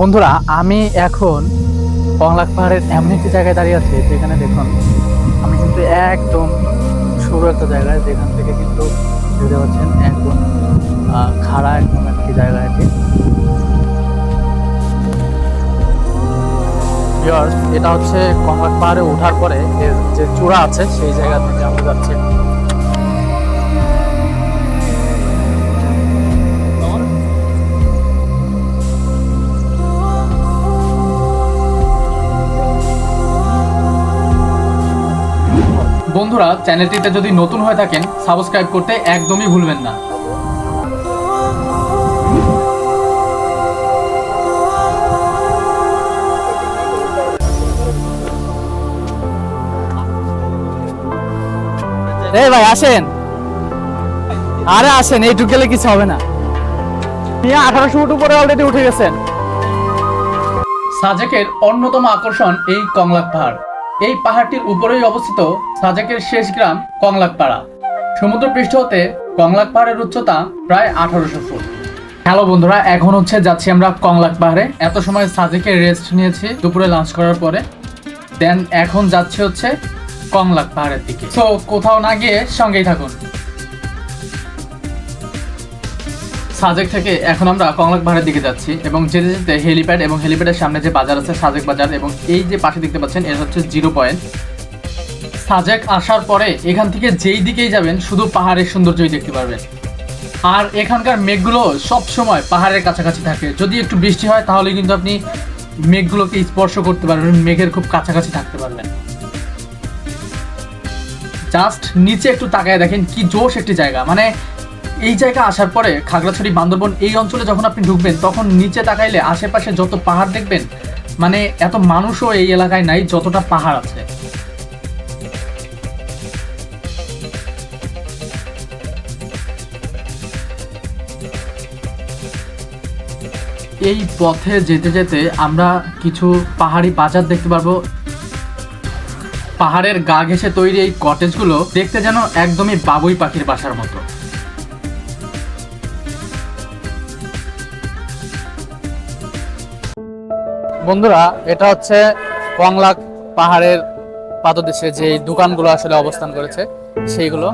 বন্ধুরা, আমি এখন কংলাক পাহাড়ের এমন একটি জায়গায় দাঁড়িয়ে আছি যেখানে দেখুন, আমি কিন্তু একদম সরু একটা জায়গায়, যেখান থেকে কিন্তু দেখতে পাচ্ছেন একদম খাড়া একদম একটি জায়গা এটি। এটা হচ্ছে কংলাক পাহাড়ে ওঠার পরে যে চূড়া আছে, সেই জায়গা থেকে আমরা যাচ্ছি। বন্ধুরা চ্যানেলটিতে যদি নতুন হয়ে থাকেন সাবস্ক্রাইব করতে একদমই ভুলবেন না। এই ভাই আসেন। আরে আসেন এইটুক গেলে কিছু হবে না। মিয়া আঠারোশো ফুট উপরে অলরেডি উঠে গেছেন। সাজেকের অন্যতম আকর্ষণ এই কংলাক পাহাড়। এই পাহাড়টির উপরেই অবস্থিত সাজেকের শেষ গ্রাম কংলাক পাড়া সমুদ্র পৃষ্ঠ হতে কংলাক পাহাড়ের উচ্চতা প্রায় আঠারোশো ফুট। হ্যালো বন্ধুরা, এখন হচ্ছে যাচ্ছি আমরা কংলাক পাহাড়ে এত সময় সাজেকে রেস্ট নিয়েছি, দুপুরে লাঞ্চ করার পরে। দেন এখন যাচ্ছে হচ্ছে কংলাক পাহাড়ের দিকে। তো কোথাও না গিয়ে সঙ্গেই থাকুন। সাজেক থেকে এখন আমরা কংলাক পাহাড়ের দিকে যাচ্ছি এবং যেতে যেতে হেলিপ্যাড এবং হেলিপ্যাডের সামনে যে বাজার আছে, সাজেক বাজার, এবং এই যে পাশে দেখতে পাচ্ছেন এর হচ্ছে জিরো পয়েন্ট। সাজেক আসার পরে এখান থেকে যেই দিকেই যাবেন, শুধু পাহাড়ের সৌন্দর্যই দেখতে পারবেন। আর এখানকার মেঘগুলো সব সময় পাহাড়ের কাছাকাছি থাকে। যদি একটু বৃষ্টি হয়, তাহলে কিন্তু আপনি মেঘগুলোকে স্পর্শ করতে পারবেন, মেঘের খুব কাছাকাছি থাকতে পারবেন। জাস্ট নিচে একটু তাকায় দেখেন কি জোশ একটি জায়গা। মানে এই জায়গা আসার পরে খাগড়াছড়ি, বান্দরবন এই অঞ্চলে যখন আপনি ঢুকবেন, তখন নিচে তাকাইলে আশেপাশে যত পাহাড় দেখবেন মানে এত মানুষও এই এলাকায় নাই, যতটা পাহাড় আছে। এই পথে যেতে যেতে আমরা কিছু পাহাড়ি বাজার দেখতে পারব। পাহাড়ের গা ঘেঁষে তৈরি এই কটেজগুলো দেখতে যেন একদমই বাবুই পাখির বাসার মতো। বন্ধুরা এটা হচ্ছে কংলাক পাহাড়ের পাদদেশে যে দোকানগুলো আসলে অবস্থান করেছে সেইগুলো।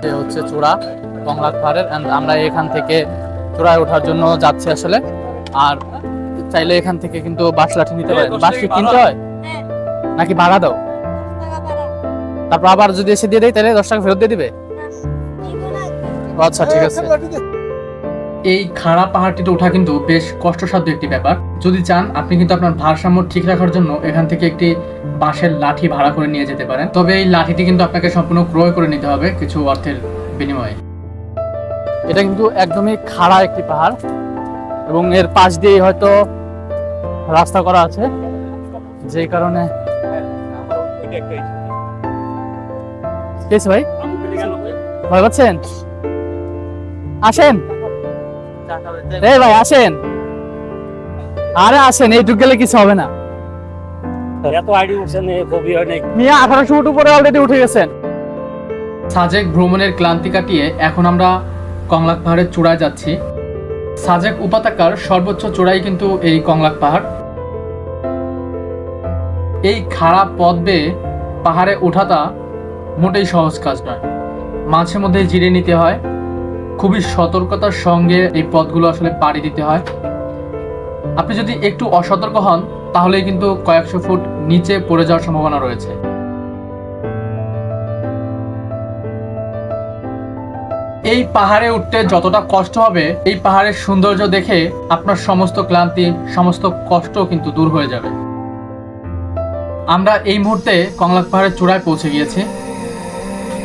সে হচ্ছে চূড়া কংলাক পাহাড়ের অ্যান্ড আমরা এখান থেকে চূড়ায় ওঠার জন্য যাচ্ছি আসলে। আর চাইলে এখান থেকে কিন্তু বাস লাঠি নিতে পারেন। বাস কি কিনতে হয়? নাকি ভাড়া দাও? তারপর আবার যদি এসে দিয়ে দেয় তাহলে দশ টাকা ফেরত দিয়ে দিবে? আচ্ছা ঠিক আছে। এই খাড়া পাহাড়টিতে ওঠা কিন্তু বেশ কষ্টসাধ্য একটি ব্যাপার। যদি চান, আপনি কিন্তু আপনার ভারসাম্য ঠিক রাখার জন্য এখান থেকে একটি বাঁশের লাঠি ভাড়া করে নিয়ে যেতে পারেন। তবে এই লাঠিটি কিন্তু আপনাকে সম্পূর্ণ ক্রয় করে নিতে হবে কিছু অর্থের বিনিময়ে। এটা কিন্তু একদমই খাড়া একটি পাহাড় এবং এর পাশ দিয়েই হয়তো রাস্তা করা আছে। যে কারণে ভাই? ভয় পাচ্ছেন? আসেন। এই ভাই আসেন। আরে আসেন এইটুক গেলে কিছু হবে না। এত আইডি উঠছে কবি হয় নাই মিয়া আঠারোশো ফুট উপরে অলরেডি উঠে গেছেন। সাজেক ভ্রমণের ক্লান্তি কাটিয়ে এখন আমরা কংলাক পাহাড়ের চূড়ায় যাচ্ছি। সাজেক উপত্যকার সর্বোচ্চ চূড়াই কিন্তু এই কংলাক পাহাড়। এই খারাপ পথ বেয়ে পাহাড়ে ওঠাটা মোটেই সহজ কাজ নয়। মাঝে মধ্যে জিরে নিতে হয়। খুবই সতর্কতার সঙ্গে এই পথগুলো আসলে পাড়ি দিতে হয়। আপনি যদি একটু অসতর্ক হন, তাহলেই কিন্তু কয়েকশো ফুট নিচে পড়ে যাওয়ার সম্ভাবনা রয়েছে। এই পাহাড়ে উঠতে যতটা কষ্ট হবে, এই পাহাড়ের সৌন্দর্য দেখে আপনার সমস্ত ক্লান্তি, সমস্ত কষ্ট কিন্তু দূর হয়ে যাবে। আমরা এই মুহূর্তে কংলাক পাহাড়ের চূড়ায় পৌঁছে গিয়েছি।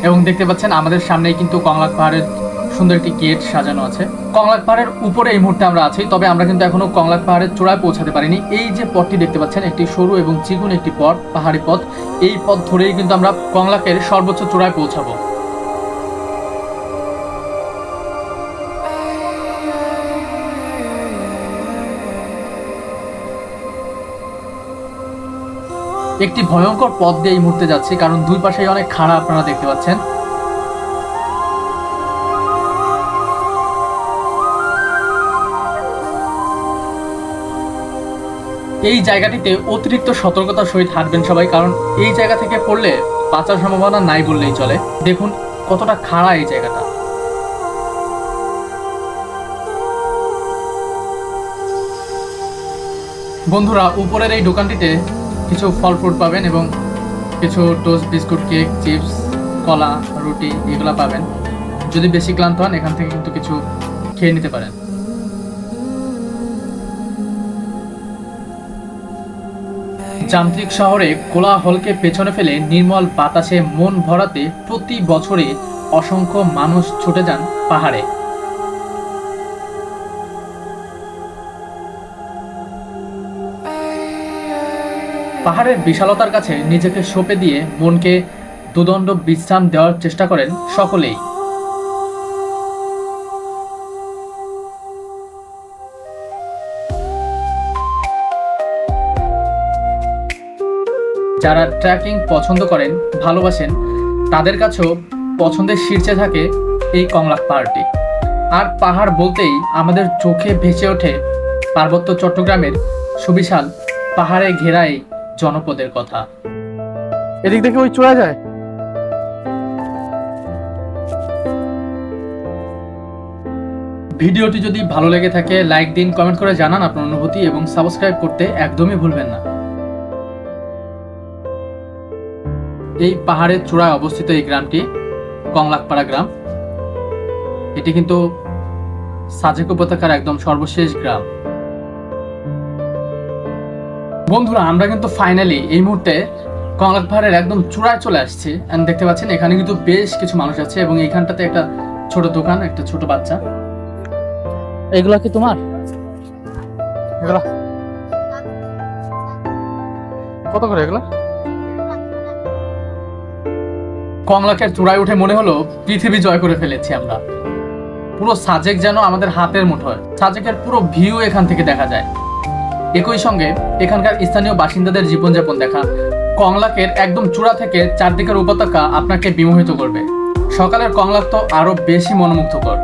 এবং দেখতে পাচ্ছেন আমাদের সামনেই কিন্তু কংলাক পাহাড়ের সুন্দর একটি গেট সাজানো আছে। কংলাক পাহাড়ের উপরে এই মুহূর্তে আমরা আছি, তবে আমরা কিন্তু এখনও কংলাক পাহাড়ের চূড়ায় পৌঁছাতে পারিনি। এই যে পথটি দেখতে পাচ্ছেন, একটি সরু এবং চিকুন একটি পথ, পাহাড়ি পথ, এই পথ ধরেই কিন্তু আমরা কংলাকের সর্বোচ্চ চূড়ায় পৌঁছাবো। একটি ভয়ঙ্কর পথ দিয়ে এই মুহূর্তে যাচ্ছি, কারণ দুই পাশেই অনেক খাড়া আপনারা দেখতে পাচ্ছেন। এই জায়গাটিতে অতিরিক্ত সতর্কতার সহিত হাঁটবেন সবাই, কারণ এই জায়গা থেকে পড়লে বাঁচার সম্ভাবনা নাই বললেই চলে। দেখুন কতটা খাড়া এই জায়গাটা। বন্ধুরা, উপরের এই দোকানটিতে কিছু ফল ফ্রুট পাবেন এবং কিছু টোস্ট, বিস্কুট, কেক, চিপস, কলা, রুটি, এগুলো পাবেন। যদি বেশি ক্লান্ত হন, এখান থেকে কিন্তু কিছু খেয়ে নিতে পারেন। যান্ত্রিক শহরে কোলাহলকে পেছনে ফেলে নির্মল বাতাসে মন ভরাতে প্রতি বছরে অসংখ্য মানুষ ছুটে যান পাহাড়ে। পাহাড়ের বিশালতার কাছে নিজেকে সঁপে দিয়ে মনকে দুদণ্ড বিশ্রাম দেওয়ার চেষ্টা করেন সকলেই। যারা ট্রেকিং পছন্দ করেন ভালোবাসেন তাদের কাছেও পছন্দের শীর্ষে থাকে এই কংলাক পাহাড়টি। আর পাহাড় বলতেই আমাদের চোখে ভেসে ওঠে পার্বত্য চট্টগ্রামের সুবিশাল পাহাড়ে ঘেরা এই জনপদের কথা। এদিক দেখে ওই চলে যায়? ভিডিওটি যদি ভালো লেগে থাকে লাইক দিন কমেন্ট করে জানান আপনার অনুভূতি এবং সাবস্ক্রাইব করতে একদমই ভুলবেন না। এই পাহাড়ের চূড়ায় অবস্থিত এই গ্রামটি কংলাকপাড়া গ্রাম। এটি কিন্তু সাজেক উপত্যকার একদম সর্বশেষ গ্রাম। বন্ধুরা, আমরা কিন্তু ফাইনালি এই মুহূর্তে কংলাক পাহাড়ের একদম চূড়ায় চলে আসছি। এন্ড দেখতে পাচ্ছেন, এখানে কিন্তু বেশ কিছু মানুষ আছে এবং এইখানটাতে একটা ছোট দোকান, একটা ছোট বাচ্চা। এগুলা কি তোমার? এগুলা? কত করে এগুলা? কমলাকের চূড়ায় উঠে মনে হলো, পৃথিবী জয় করে ফেলেছি আমরা। পুরো সাজেক যেন আমাদের হাতের মুঠোয়। সাজেকের পুরো ভিউ এখান থেকে দেখা যায়। একই সঙ্গে এখানকার স্থানীয় বাসিন্দাদের জীবনযাপন দেখা। কংলাকের একদম চূড়া থেকে চারদিকের উপত্যকা আপনাকে বিমোহিত করবে। সকালের কংলাক তো আরও বেশি মনোমুগ্ধকর।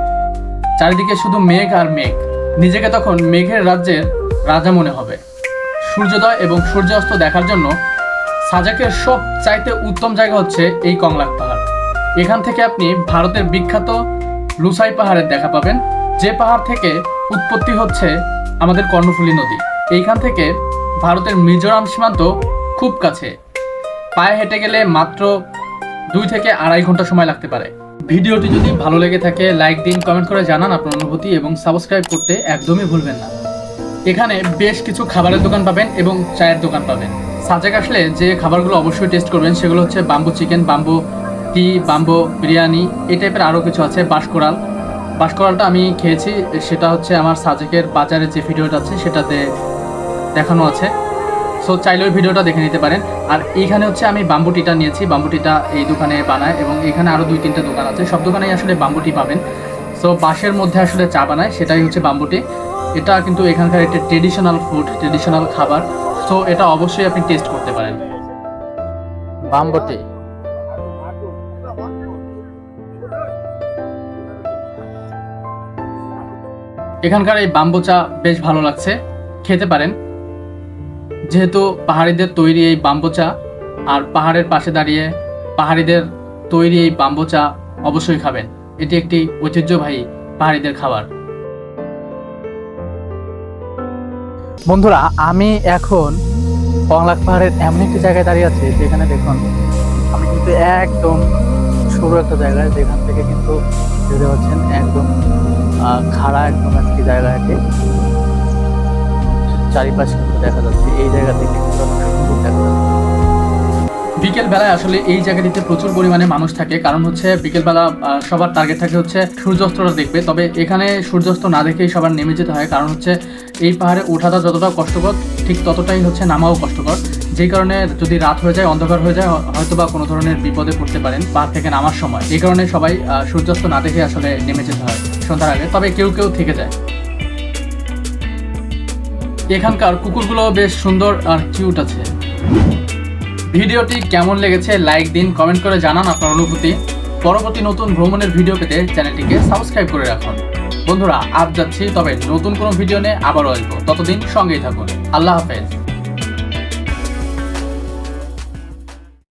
চারিদিকে শুধু মেঘ আর মেঘ। নিজেকে তখন মেঘের রাজ্যের রাজা মনে হবে। সূর্যোদয় এবং সূর্যাস্ত দেখার জন্য সাজাকের সব চাইতে উত্তম জায়গা হচ্ছে এই কংলাক পাহাড়। এখান থেকে আপনি ভারতের বিখ্যাত লুসাই পাহাড়ের দেখা পাবেন, যে পাহাড় থেকে উৎপত্তি হচ্ছে আমাদের কর্ণফুলী নদী। এইখান থেকে ভারতের মিজোরাম সীমান্ত খুব কাছে। পায়ে হেঁটে গেলে মাত্র দুই থেকে আড়াই ঘণ্টা সময় লাগতে পারে। ভিডিওটি যদি ভালো লেগে থাকে, লাইক দিন, কমেন্ট করে জানান আপনার অনুভূতি এবং সাবস্ক্রাইব করতে একদমই ভুলবেন না। এখানে বেশ কিছু খাবারের দোকান পাবেন এবং চায়ের দোকান পাবেন। সাজেক আসলে যে খাবারগুলো অবশ্যই টেস্ট করবেন, সেগুলো হচ্ছে bamboo chicken bamboo tea bamboo biryani এই টাইপের আরও কিছু আছে, বাঁশকোড়াল। বাঁশকোড়ালটা আমি খেয়েছি, সেটা হচ্ছে আমার সাজেকের বাজারে যে ভিডিওটা আছে, সেটাতে দেখানো আছে। সো চাইলে ওই ভিডিওটা দেখে নিতে পারেন। আর এইখানে হচ্ছে আমি বাম্বুটিটা নিয়েছি বাম্বুটিটা এই দোকানে বানায়, এবং এখানে আরও দুই তিনটা দোকান আছে, সব দোকানেই আসলে বাম্বুটি পাবেন। সো বাঁশের মধ্যে আসলে চা বানায়, সেটাই হচ্ছে বাম্বুটি এটা কিন্তু এখানকার একটা ট্রেডিশনাল ফুড ট্রেডিশনাল খাবার। সো এটা অবশ্যই আপনি টেস্ট করতে পারেন। বাম্বুটি। এখানকার এই বাম্বু চা বেশ ভালো লাগছে। খেতে পারেন। যেহেতু পাহাড়িদের তৈরি এই বাম্বু চা আর পাহাড়ের পাশে দাঁড়িয়ে পাহাড়িদের তৈরি এই বাম্বু চা অবশ্যই খাবেন। এটি একটি ঐতিহ্যবাহী পাহাড়িদের খাবার। বন্ধুরা, আমি এখন কংলাক পাহাড়ের এমন একটি জায়গায় দাঁড়িয়ে আছি যেখানে দেখুন, আমি কিন্তু একদম সরু একটা জায়গায়, যেখান থেকে কিন্তু দেখতে পাচ্ছেন একদম খাড়া একদম একটি জায়গা এটি। চারিপাশে কিন্তু দেখা যাচ্ছে। এই জায়গা থেকে কিন্তু দেখা যাচ্ছে। বিকেল বেলায় আসলে এই জায়গাটিতে প্রচুর পরিমাণে মানুষ থাকে। কারণ হচ্ছে বিকেলবেলা সবার টার্গেট থাকে হচ্ছে সূর্যাস্তটা দেখবে। তবে এখানে সূর্যাস্ত না দেখেই সবার নেমে যেতে হয়। কারণ হচ্ছে এই পাহাড়ে ওঠাটা যতটা কষ্টকর, ঠিক ততটাই হচ্ছে নামাও কষ্টকর। যেই কারণে যদি রাত হয়ে যায়, অন্ধকার হয়ে যায় হয়তো বা কোনো ধরনের বিপদে পড়তে পারেন পাহাড় থেকে নামার সময়। এই কারণে সবাই সূর্যাস্ত না দেখে আসলে নেমে যেতে হয় সন্ধ্যার আগে। তবে কেউ কেউ থেকে যায়। এখানকার কুকুরগুলো বেশ সুন্দর আর কিউট আছে। ভিডিওটি কেমন লেগেছে, লাইক দিন কমেন্ট করে জানান আপনার অনুভূতি। পরবর্তী নতুন ভ্রমণের ভিডিও পেতে চ্যানেলটিকে সাবস্ক্রাইব করে রাখুন। বন্ধুরা, আজ যাচ্ছি, তবে নতুন কোনো ভিডিও নিয়ে আবারও আসব। ততদিন সঙ্গেই থাকুন। আল্লাহ হাফেজ।